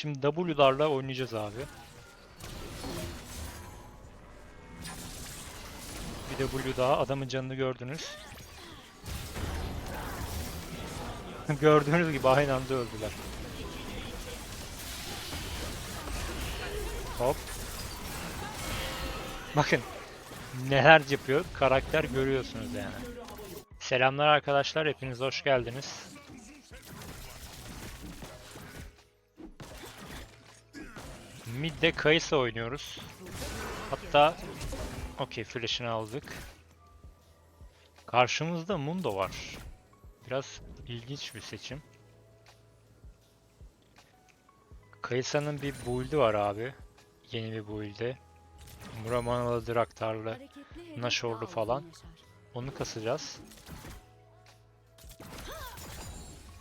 Şimdi W'larla oynayacağız abi. Bir W daha. Adamın canını gördünüz. Gördüğünüz gibi aynı anda öldüler. Hop. Bakın neler yapıyor karakter görüyorsunuz yani. Selamlar arkadaşlar hepiniz hoş geldiniz. Mid'de Kayısı oynuyoruz. Hatta okey flash'ını aldık. Karşımızda Mundo var. Biraz ilginç bir seçim. Kayısa'nın bir build'i var abi. Yeni bir build'i. Muramanalı Draktarlı. Nashorlu falan. Onu kasacağız.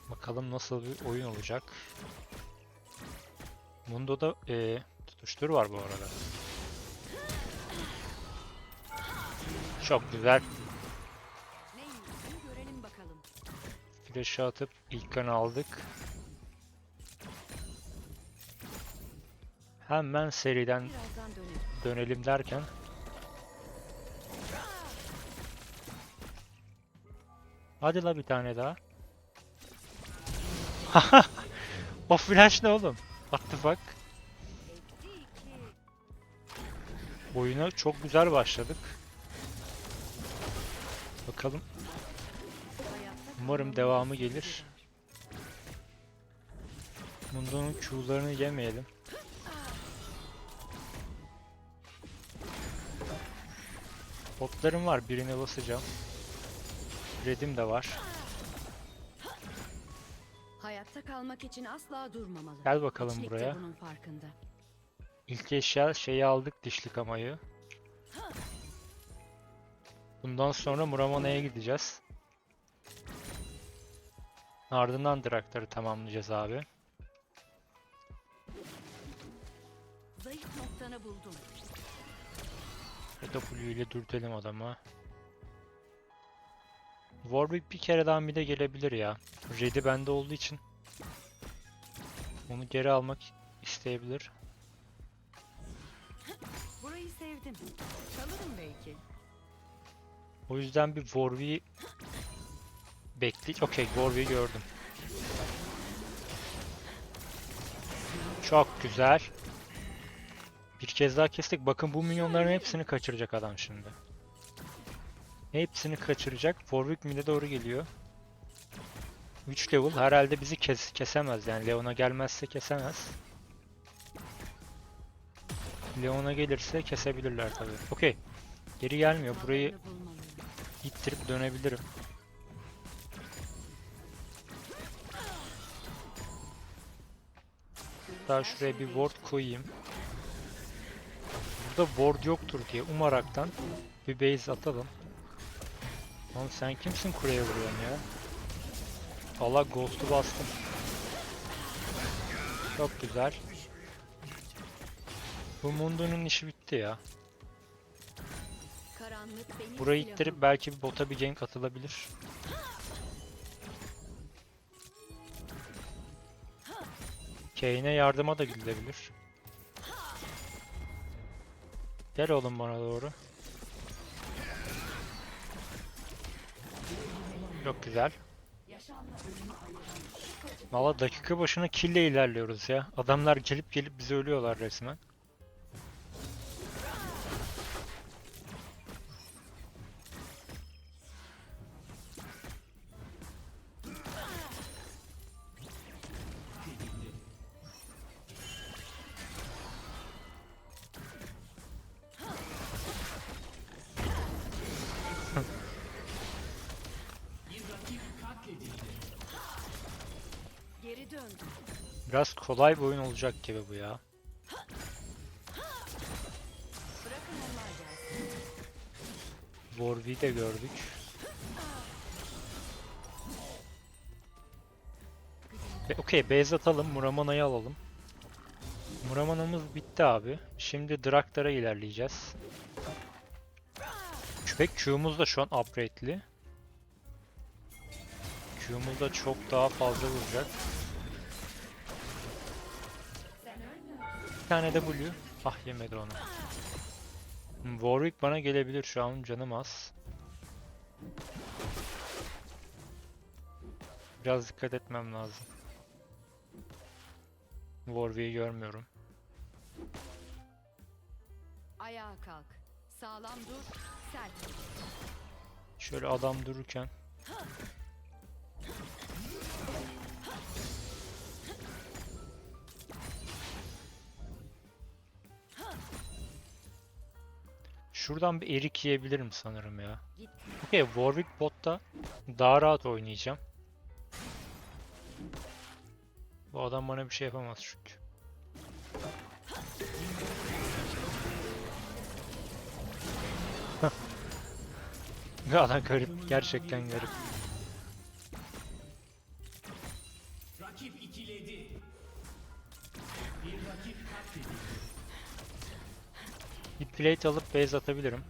Bakalım nasıl bir oyun olacak. Mundo'da eee tutuştur var bu arada. Çok güzel. Flash'ı atıp ilk kanı aldık. Hemen seriden dönelim derken Hadi la bir tane daha. o flash ne oğlum? What the fuck? Oyuna çok güzel başladık. Bakalım umarım devamı gelir. Mundo'nun Q'larını yemeyelim. Botlarım var birine basacağım. Red'im de var. Hayatta kalmak için asla durmamalı. Gel bakalım Hiçlik buraya. bunun farkında. İlk eşya şeyi aldık dişli kamayı. Bundan sonra Muramana'ya gideceğiz. Ardından Draktar'ı tamamlayacağız abi. Zayıf noktanı buldum. W ile dürtelim adamı. Warwick bir kere daha mid'e gelebilir ya. Red'i bende olduğu için. Onu geri almak isteyebilir. Burayı sevdim. Kalırım belki. O yüzden bir Warwick'i bekle. Okey Warwick'i gördüm. Çok güzel. Bir kez daha kestik. Bakın bu minyonların hepsini kaçıracak adam şimdi. Hepsini kaçıracak. Warwick mid'e doğru geliyor. 3 level herhalde bizi kes kesemez yani Leon'a gelmezse kesemez. Leon'a gelirse kesebilirler tabii. Okey. Geri gelmiyor. Burayı. İttirip dönebilirim. Daha şuraya bir ward koyayım. Burada ward yoktur diye umaraktan bir base atalım. Oğlum sen kimsin kuleye vuruyorsun ya? Allah ghost'u bastım. Çok güzel. Bu Mundo'nun işi bitti ya. Burayı ittirip belki bir bota bir gank atılabilir. Kane'e yardıma da gidilebilir. Gel oğlum bana doğru. Çok güzel. Valla dakika başına kill ile ilerliyoruz ya. Adamlar gelip gelip bize ölüyorlar resmen. Geri dön. Biraz kolay bir oyun olacak gibi bu ya. Warwick'i de gördük. Okey base atalım. Muramana'yı alalım. Muramana'mız bitti abi. Şimdi Draktar'a ilerleyeceğiz. Köpek Q'muz da şu an upgrade'li. Q'muz da çok daha fazla vuracak. tane W. Ah yemedi onu. Warwick bana gelebilir şu an canım az. Biraz dikkat etmem lazım. Warwick'i görmüyorum. Ayağa kalk. Sağlam dur. Sert. Şöyle adam dururken. Şuradan bir erik yiyebilirim sanırım ya. Okey Warwick botta daha rahat oynayacağım. Bu adam bana bir şey yapamaz çünkü. Bu adam garip. Gerçekten garip. Bir plate alıp base atabilirim.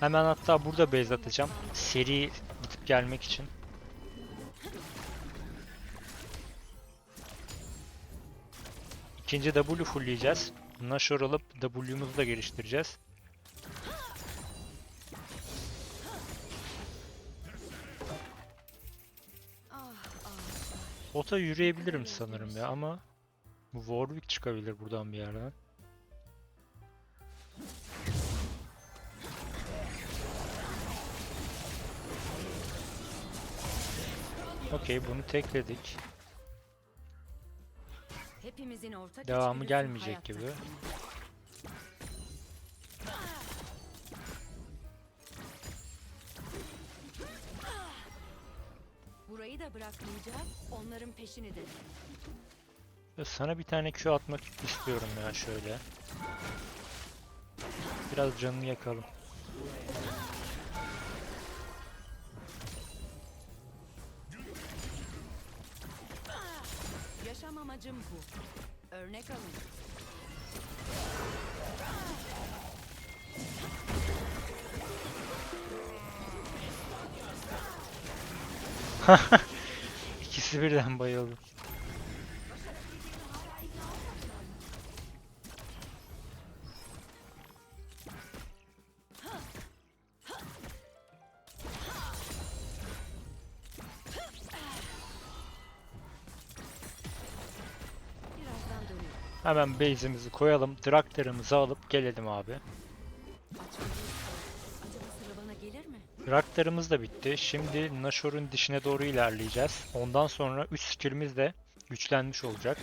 Hemen hatta burada base atacağım. Seri gidip gelmek için. İkinci W fullleyeceğiz. Nashor alıp W'muzu da geliştireceğiz. Ota yürüyebilirim sanırım ya ama Warwick çıkabilir buradan bir yerden. Okey bunu tekledik. Hepimizin ortak Devamı gelmeyecek gibi. Burayı da bırakmayacağız. Onların peşini de. Sana bir tane Q atmak istiyorum ya şöyle. Biraz canını yakalım. Amacım bu. Örnek alın. İkisi birden bayıldı. Hemen base'imizi koyalım. Traktorımızı alıp gelelim abi. Traktorımız da bitti. Şimdi Nashor'un dişine doğru ilerleyeceğiz. Ondan sonra 3 skill'imiz de güçlenmiş olacak.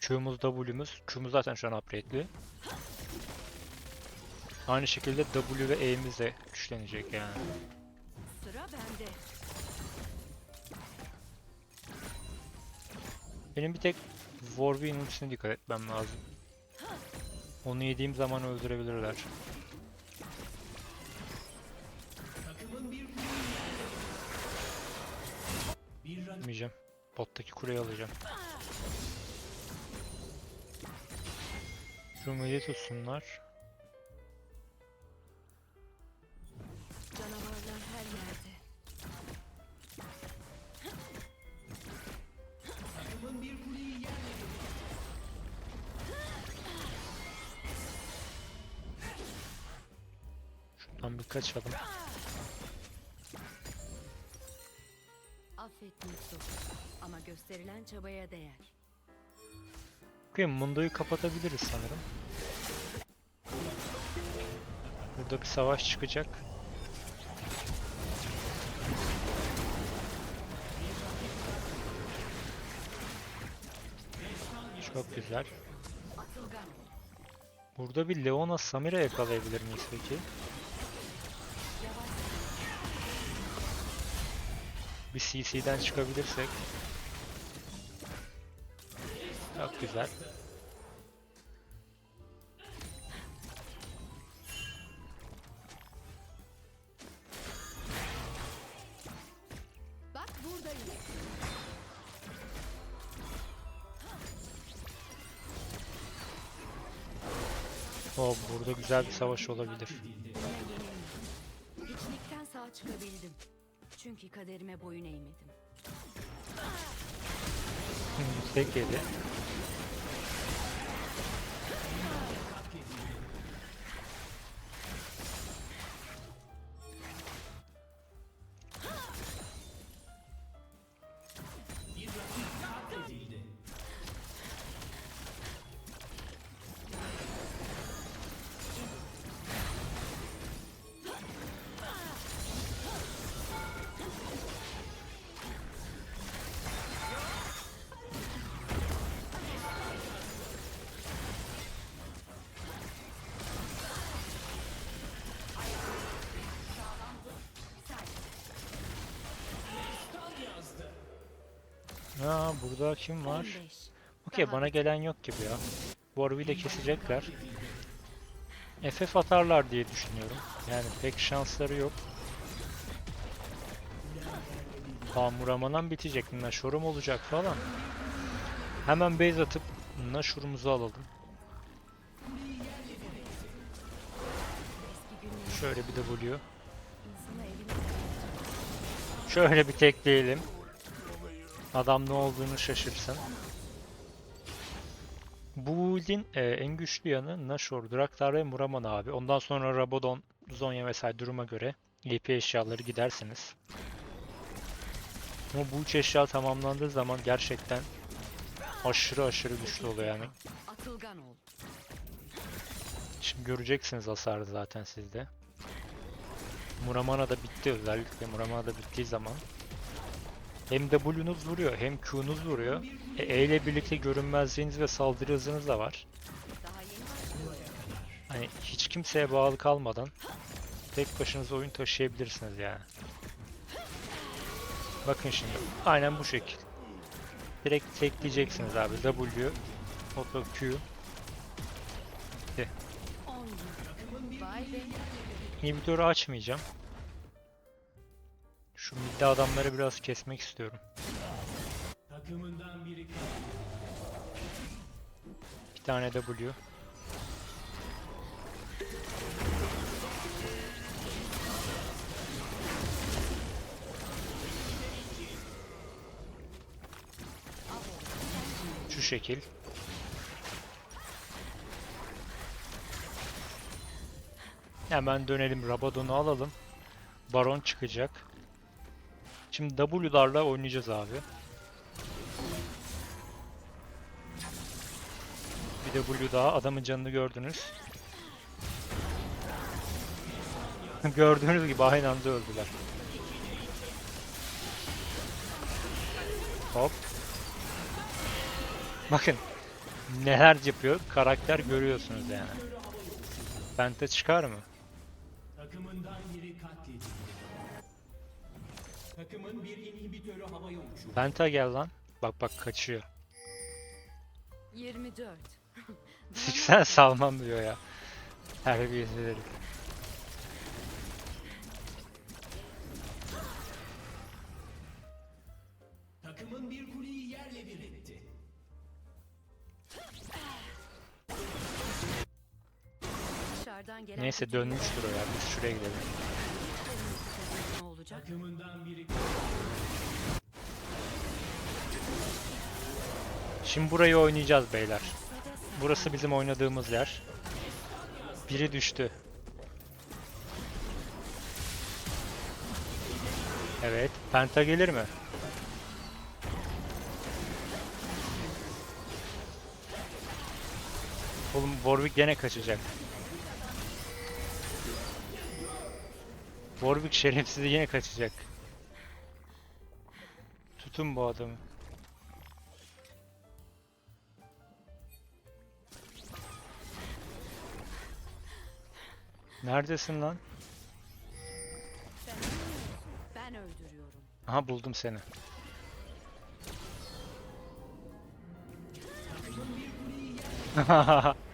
Q'muz, W'muz. Q'muz zaten şu an upgrade'li. Aynı şekilde W ve E'miz de güçlenecek yani. Sıra bende. Benim bir tek Warwick'in ultisine dikkat etmem lazım. Onu yediğim zaman öldürebilirler. Yemeyeceğim. Bottaki kuleyi alacağım. Şu tutsunlar. Şuradan bir kaçalım. Ama gösterilen çabaya değer. Okey, Mundo'yu kapatabiliriz sanırım. Burada bir savaş çıkacak. Çok güzel. Burada bir Leona Samira yakalayabilir miyiz peki? Bir CC'den çıkabilirsek. Çok güzel. Bak buradayım. O burada güzel bir savaş olabilir. Hiçlikten sağ çıkabildim. Çünkü kaderime boyun eğmedim. Tek yedi. Ha burada kim var? 15. Okey bana gelen yok gibi ya. Warwick'i de kesecekler. FF atarlar diye düşünüyorum. Yani pek şansları yok. Tamam Muramanan bitecek. Nashor'um olacak falan. Hemen base atıp Nashor'umuzu alalım. Şöyle bir de evine Şöyle bir tekleyelim. Adam ne olduğunu şaşırsın. Bu build'in e, en güçlü yanı Nashor, Draktar ve Muraman abi. Ondan sonra Rabadon, Zonya vesaire duruma göre EP eşyaları gidersiniz. Ama bu üç eşya tamamlandığı zaman gerçekten aşırı aşırı güçlü oluyor yani. Şimdi göreceksiniz hasarı zaten sizde. Muramana da bitti özellikle Muramana da bittiği zaman. Hem W'nuz vuruyor hem Q'nuz vuruyor. E, E ile birlikte görünmezliğiniz ve saldırı hızınız da var. Hani hiç kimseye bağlı kalmadan tek başınıza oyun taşıyabilirsiniz yani. Bakın şimdi aynen bu şekil. Direkt tekleyeceksiniz abi W, auto Q. 10 gün. Vay be. İnhibitörü açmayacağım. Şu midde adamları biraz kesmek istiyorum. Takımından biri katledildi. Bir tane W. Şu şekil. Hemen dönelim Rabadon'u alalım. Baron çıkacak. Şimdi W'larla oynayacağız abi. Bir W daha. Adamın canını gördünüz. Gördüğünüz gibi aynı anda öldüler. Hop. Bakın. Neler yapıyor. Karakter görüyorsunuz yani. Penta çıkar mı? Takımından. Takımın bir inhibitörü havaya uçurdu. Penta gel lan. Bak bak kaçıyor. 24. 80 salmam diyor ya. Terbiyesiz herif. Takımın bir kuleyi yerle bir etti. Dışarıdan gelen Neyse bir dönmüştür o ya. Biz şuraya gidelim. Olacak? Şimdi burayı oynayacağız beyler. Burası bizim oynadığımız yer. Biri düştü. Evet. Penta gelir mi? Oğlum Warwick gene kaçacak. Warwick şerefsiz yine kaçacak. Tutun bu adamı. Neredesin lan? Ben, ben öldürüyorum. Aha buldum seni. destan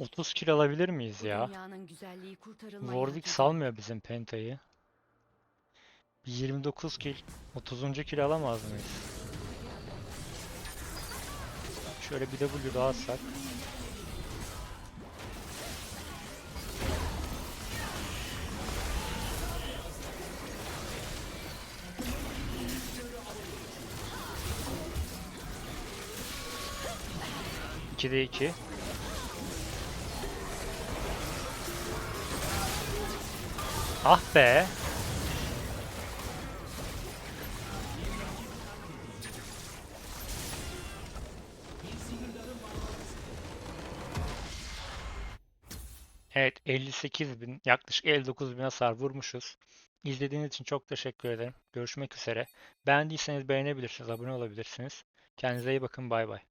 30 kill alabilir miyiz ya? Warwick salmıyor bizim Penta'yı. 29 kill, 30. kill alamaz mıyız? Şöyle bir W daha atsak. İki de iki. Ah be. Evet 58 bin yaklaşık 59 bin hasar vurmuşuz. İzlediğiniz için çok teşekkür ederim. Görüşmek üzere. Beğendiyseniz beğenebilirsiniz, abone olabilirsiniz. Kendinize iyi bakın bay bay.